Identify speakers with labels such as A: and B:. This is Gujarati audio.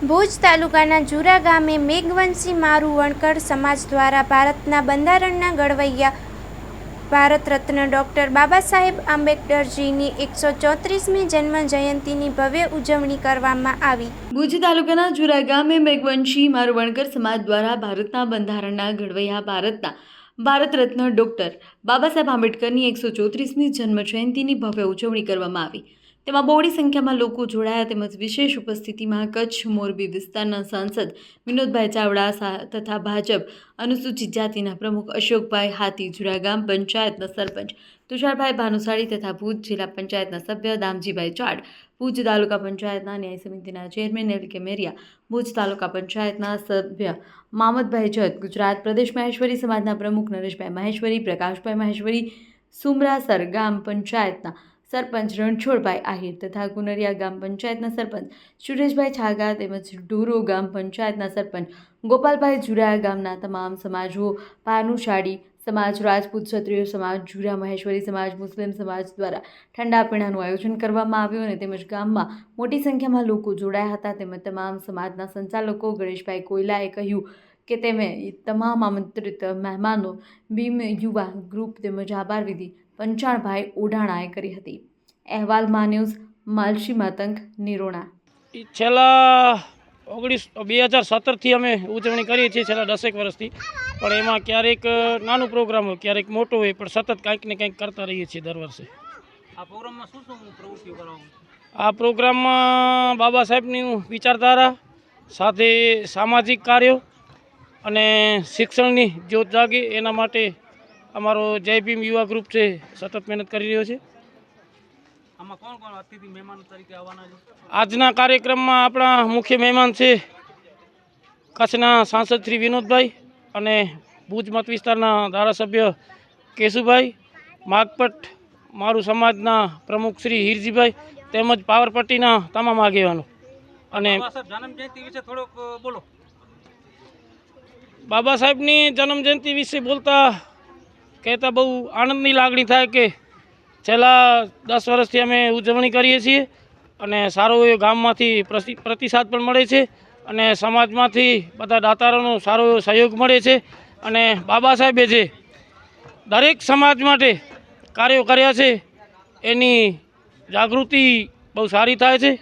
A: ભુજ તાલુકાના જુરા ગામે મેઘવંશી મારુ વણકર સમાજ દ્વારા ભારતના બંધારણના ઘડવૈયા ભારત રત્ન ડૉક્ટર બાબા સાહેબ આંબેડકરજીની એકસો ચોત્રીસમી જન્મ જયંતિની ભવ્ય ઉજવણી કરવામાં આવી.
B: ભુજ તાલુકાના જુરા ગામે મેઘવંશી મારુ વણકર સમાજ દ્વારા ભારતના બંધારણના ઘડવૈયા ભારતના ભારત રત્ન ડૉક્ટર બાબા સાહેબ આંબેડકરની એકસો ચોત્રીસમી જન્મ જયંતિની ભવ્ય ઉજવણી કરવામાં આવી. તેમાં બહોળી સંખ્યામાં લોકો જોડાયા તેમજ વિશેષ ઉપસ્થિતિમાં કચ્છ, મોરબી વિસ્તારના સાંસદ વિનોદભાઈ ચાવડા તથા ભાજપ અનુસૂચિત જાતિના પ્રમુખ અશોકભાઈ હાથી જુરાગામ પંચાયતના સરપંચ તુષારભાઈ ભાનુશાળી તથા ભુજ જિલ્લા પંચાયતના સભ્ય દામજીભાઈ ચાડ, ભુજ તાલુકા પંચાયતના ન્યાય સમિતિના ચેરમેન એલ કે મેરિયા, ભુજ તાલુકા પંચાયતના સભ્ય મામદભાઈ જત ગુજરાત પ્રદેશ મહેશ્વરી સમાજના પ્રમુખ નરેશભાઈ મહેશ્વરી, પ્રકાશભાઈ મહેશ્વરી, સુમરાસર ગામ પંચાયતના સરપંચ રણછોડભાઈ આહિર તથા કુનરિયા ગામ પંચાયતના સરપંચ સુરેશભાઈ છાગા તેમજ ડુરો ગામ પંચાયતના સરપંચ ગોપાલભાઈ જુરાયા ગામના તમામ સમાજો ભાનુશાળી સમાજ રાજપૂત ક્ષત્રિય સમાજ, જુરા મહેશ્વરી સમાજ, મુસ્લિમ સમાજ દ્વારા ઠંડા પીણાનું આયોજન કરવામાં આવ્યું અને તેમજ ગામમાં મોટી સંખ્યામાં લોકો જોડાયા હતા. તેમજ તમામ સમાજના સંચાલકો ગણેશભાઈ કોયલાએ કહ્યું કે તેમે તમામ આમંત્રિત મહેમાનો ભીમ યુવા ગ્રુપ તેમજ આભાર વિધિ પંચાણભાઈ ઓઢાણાએ કરી હતી. અહેવાલ મા ન્યૂઝ માલશી માતંગ નિરોણા.
C: છેલ્લા ઓગણીસ બે હજાર સત્તરથી અમે ઉજવણી કરીએ છીએ છેલ્લા દસેક વર્ષથી. પણ એમાં ક્યારેક નાનો પ્રોગ્રામ હોય ક્યારેક મોટો હોય પણ સતત કાંઈક ને કંઈક કરતા રહીએ છીએ દર વર્ષે.
D: આ પ્રોગ્રામમાં શું શું પ્રવૃત્તિઓ કરવામાં
C: આ પ્રોગ્રામમાં બાબા સાહેબની વિચારધારા સાથે સામાજિક કાર્યો અને શિક્ષણની જ્યોત જાગે એના માટે અમારો જય ભીમ યુવા ગ્રુપ છે સતત મહેનત કરી રહ્યો છે. આજના કાર્યક્રમમાં આપણા મુખ્ય મહેમાન છે કચ્છના સાંસદ શ્રી વિનોદભાઈ અને ભુજ મત વિસ્તારના ધારાસભ્ય કેશુભાઈ માગપટ મારું સમાજના પ્રમુખ શ્રી હિરજીભાઈ તેમજ પાવરપટ્ટીના તમામ આગેવાનો. અને
D: બોલો.
C: બાબા સાહેબની જન્મજયંતિ વિશે બોલતા કહેતા બહુ આનંદની લાગણી થાય કે છેલ્લા દસ વર્ષથી અમે ઉજવણી કરીએ છીએ અને સારો એવો ગામમાંથી પ્રતિ, પ્રતિસાદ પણ મળે છે અને સમાજમાંથી બધા દાતારોનો સારો એવો સહયોગ મળે છે અને બાબા સાહેબે જે દરેક સમાજ માટે કાર્યો કર્યા છે એની જાગૃતિ બહુ સારી થાય છે.